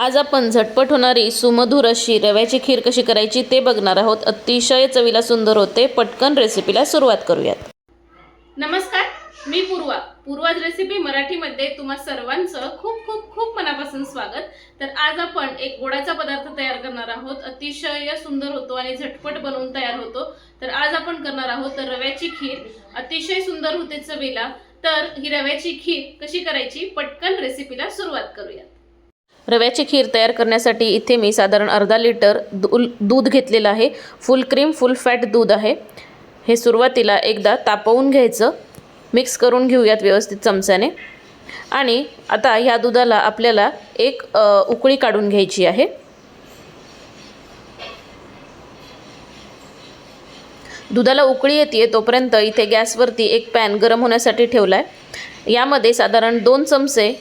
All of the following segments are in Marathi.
आज आपण झटपट होणारी सुमधुर अशी रव्याची खीर कशी करायची ते बघणार आहोत. अतिशय चवीला सुंदर होते. पटकन रेसिपीला सुरुवात करूयात. नमस्कार मी पूर्वा. पूर्वाज रेसिपी मराठीमध्ये तुम्हा सर्वांचं खूप खूप खूप मनापासून स्वागत. तर आज आपण एक गोडाचा पदार्थ तयार करणार आहोत. अतिशय सुंदर होतो आणि झटपट बनवून तयार होतो. तर आज आपण करणार आहोत रव्याची खीर. अतिशय सुंदर होते चवीला. तर ही रव्याची खीर कशी करायची? पटकन रेसिपीला सुरुवात करूयात. रव्याची खीर तयार करण्यासाठी इथे मी साधारण अर्धा लिटर दू दूध घेतलेलं आहे. फुल क्रीम फुल फॅट दूध आहे. हे सुरुवातीला एकदा तापवून घ्यायचं. मिक्स करून घेऊयात व्यवस्थित चमच्याने. आणि आता ह्या दुधाला आपल्याला एक उकळी काढून घ्यायची आहे. दुधाला उकळी येते तोपर्यंत इथे गॅसवरती एक पॅन गरम होण्यासाठी ठेवला आहे यामध्ये साधारण दोन चमचे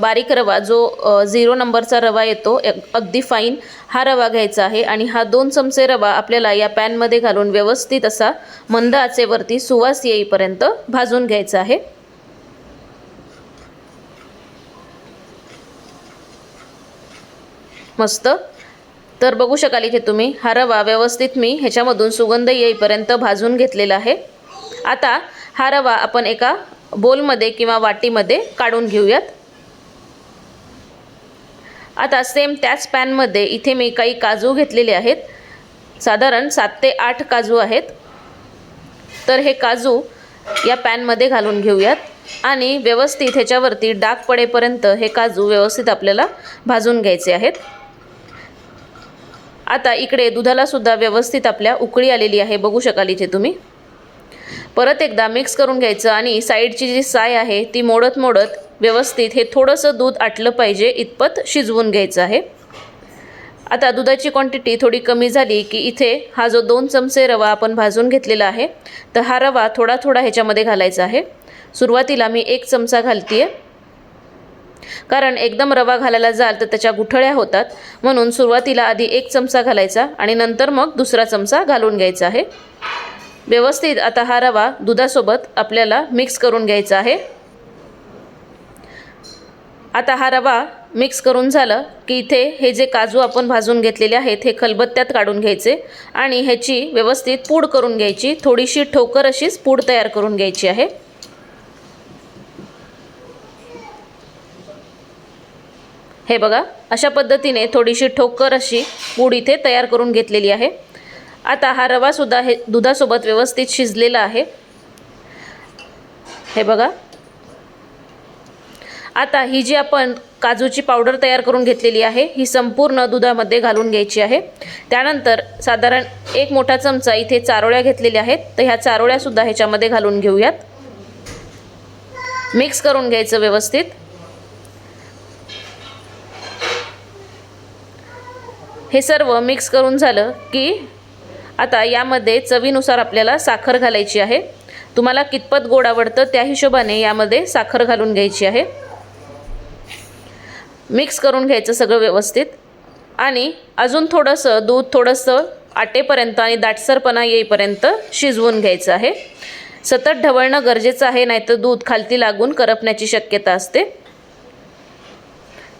बारीक रवा जो झिरो नंबरचा रवा येतो अगदी फाईन हा रवा घ्यायचा आहे आणि हा दोन चमचे रवा आपल्याला या पॅनमध्ये घालून व्यवस्थित असा मंद आचेवरती सुवास येईपर्यंत भाजून घ्यायचा आहे. मस्त. तर बघू शकाल इथे तुम्ही हा रवा व्यवस्थित मी ह्याच्यामधून सुगंध येईपर्यंत भाजून घेतलेला आहे. आता हा रवा आपण एका बोलमध्ये किंवा वाटीमध्ये काढून घेऊयात. आता सेम त्याच पॅनमध्ये इथे मी काही काजू घेतलेले आहेत. साधारण सात ते आठ काजू आहेत. तर हे काजू या पॅनमध्ये घालून घेऊयात. आणि व्यवस्थित ह्याच्यावरती डाग पडेपर्यंत हे काजू व्यवस्थित आपल्याला भाजून घ्यायचे आहेत. आता इकडे दुधालासुद्धा व्यवस्थित आपल्या उकळी आलेली आहे बघू शकाल इथे तुम्ही. परत एकदा मिक्स करून घ्यायचं आणि साईडची जी साय आहे ती मोडत मोडत व्यवस्थित हे थोडंसं दूध आटलं पाहिजे इतपत शिजवून घ्यायचं आहे. आता दुधाची क्वांटिटी थोडी कमी झाली की इथे हा जो दोन चमचे रवा आपण भाजून घेतलेला आहे तर हा रवा थोडा थोडा ह्याच्यामध्ये घालायचा आहे. सुरुवातीला मी एक चमचा घालते कारण एकदम रवा घालायला जाल तर त्याच्या गुठळ्या होतात म्हणून सुरुवातीला आधी एक चमचा घालायचा आणि नंतर मग दुसरा चमचा घालून घ्यायचा आहे. व्यवस्थित. आता हा रवा दुधासोबत आपल्याला मिक्स करून घ्यायचा आहे. आता हा रवा मिक्स करून झालं की इथे हे जे काजू आपण भाजून घेतलेले आहेत हे खलबत्त्यात काढून घ्यायचे आणि ह्याची व्यवस्थित पूड करून घ्यायची. थोडीशी ठोकर अशीच पूड तयार करून घ्यायची आहे. हे बघा अशा पद्धतीने थोडीशी ठोकर अशी पूड इथे तयार करून घेतलेली आहे. आता हा रवासुद्धा हे दुधासोबत व्यवस्थित शिजलेला आहे. हे बघा. आता ही जी आपण काजूची पावडर तयार करून घेतलेली आहे ही संपूर्ण दुधामध्ये घालून घ्यायची आहे. त्यानंतर साधारण एक मोठा चमचा इथे चारोळ्या घेतलेल्या आहेत तर ह्या चारोळ्यासुद्धा ह्याच्यामध्ये घालून घेऊयात. मिक्स करून घ्यायचं व्यवस्थित. हे सर्व मिक्स करून झालं की आता यामध्ये चवीनुसार आपल्याला साखर घालायची आहे. तुम्हाला कितपत गोड आवडतं त्या हिशोबाने यामध्ये साखर घालून घ्यायची आहे. मिक्स करून घ्यायचं सगळं व्यवस्थित. आणि अजून थोडंसं दूध थोडंसं आटेपर्यंत आणि दाटसरपणा येईपर्यंत शिजवून घ्यायचं आहे. सतत ढवळणं गरजेचं आहे नाहीतर दूध खालती लागून करपण्याची शक्यता असते.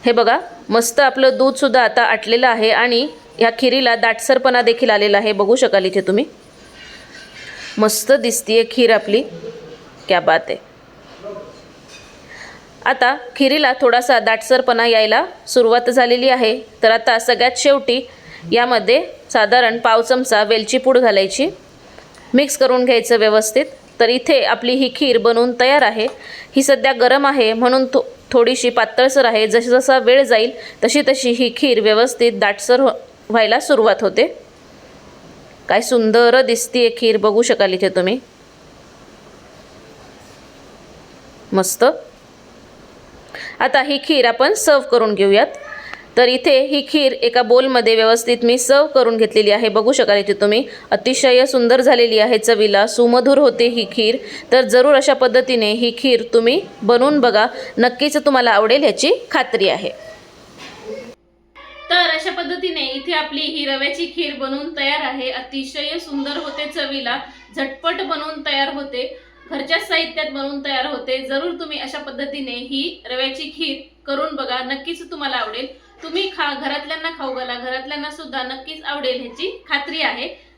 हे बघा मस्त आपलं दूधसुद्धा आता आटलेलं आहे आणि ह्या खिरीला दाटसरपणा देखील आलेला आहे. बघू शकाल इथे तुम्ही. मस्त दिसतीये खीर आपली. क्या बात आहे. आता खिरीला थोडासा दाटसरपणा यायला सुरुवात झालेली आहे. तर आता सगळ्यात शेवटी यामध्ये साधारण पाव चमचा वेलची पूड घालायची. मिक्स करून घ्यायचं व्यवस्थित. तर इथे आपली ही खीर बनवून तयार आहे. ही सध्या गरम आहे म्हणून थो थोडीशी पातळसर आहे. जशी जसा वेळ जाईल तशी तशी ही खीर व्यवस्थित दाटसर हो व्हायला सुरुवात होते. काय सुंदर दिसतीये खीर बघू शकाल इथे तुम्ही. मस्त. आता ही खीर आपण सर्व करून घेऊयात. तर इथे ही खीर एका बोलमध्ये व्यवस्थित मी सर्व करून घेतलेली आहे. बघू शकाल इथे तुम्ही. अतिशय सुंदर झालेली आहे चवीला. सुमधुर होते ही खीर. तर जरूर अशा पद्धतीने ही खीर तुम्ही बनवून बघा. नक्कीच तुम्हाला आवडेल ह्याची खात्री आहे. तर अशा पद्धतीने इथे आपली ही रव्याची खीर बनवून तयार आहे. अतिशय सुंदर होते चवीला. झटपट बनवून तयार होते. घरच्या साहित्यात बनवून तयार होते. जरूर तुम्ही अशा पद्धतीने ही रव्याची खीर करून बघा. नक्कीच तुम्हाला आवडेल. तुम्ही खा घरातल्यांना खाऊ घाला. घरातल्यांना सुद्धा नक्कीच आवडेल ह्याची खात्री आहे.